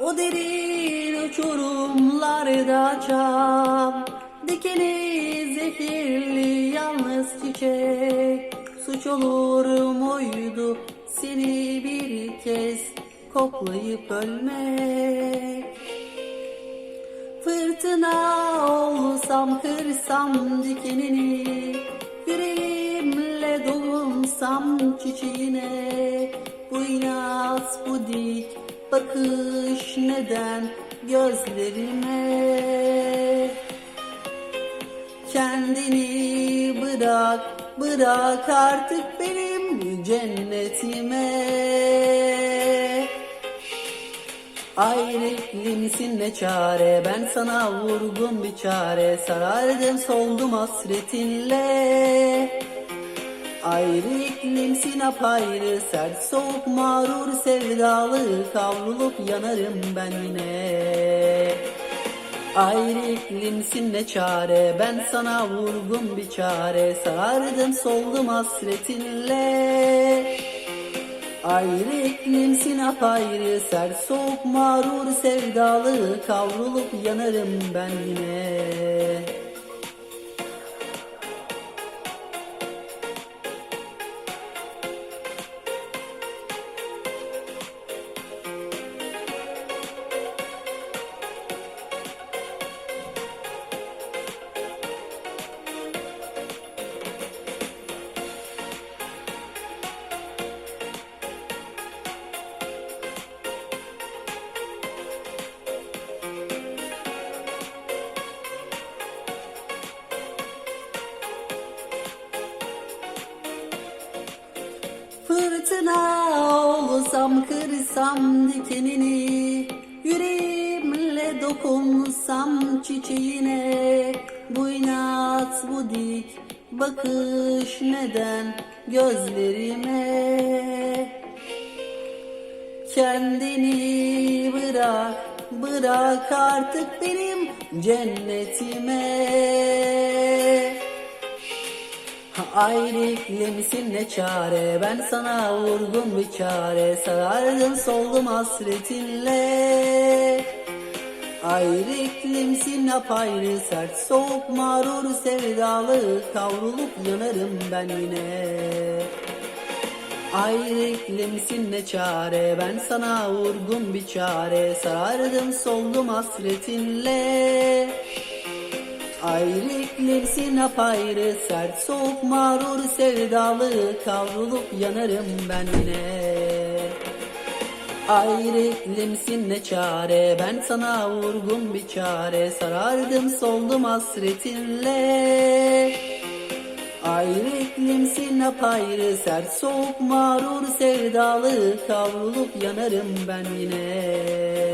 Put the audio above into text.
O derin uçurumlarda çam Dikeni zehirli yalnız çiçek. Suç olur muydu seni bir kez koklayıp ölmek? Fırtına olsam kırsam dikenini Yüreğimle dolunsam çiçeğine. Bu inat bu dik bakış neden gözlerime? Kendini bırak bırak artık benim cennetime. Ayrıklı misin ne çare? Ben sana vurgun bir çare. Sarardım soldum hasretinle Ayrı iklimsin apayrı sert soğuk mağrur sevdalı Kavrulup yanarım ben yine. Ayrı iklimsin ne çare ben sana vurgun bir çare Sarardım soldum hasretinle. Ayrı iklimsin apayrı sert soğuk mağrur sevdalı Kavrulup yanarım ben yine olsam kırsam dikenini Yüreğimle dokunsam çiçeğine. Bu inat bu dik bakış neden gözlerime? Kendini bırak bırak artık benim cennetime Ayrı iklimsin ne çare? Ben sana vurgun bir çare. Sarardım soldum hasretinle. Ayrı iklimsin apayrı? Sert Soğuk mağrur sevdalı. Kavrulup yanarım ben yine. Ayrı iklimsin ne çare? Ben sana vurgun bir çare. Sarardım soldum hasretinle Ayrı iklimsin apayrı sert soğuk mağrur sevdalı kavrulup yanarım ben yine. Ayrı iklimsin ne çare ben sana vurgun bir çare sarardım soldum hasretinle. Ayrı iklimsin apayrı sert soğuk mağrur sevdalı kavrulup yanarım ben yine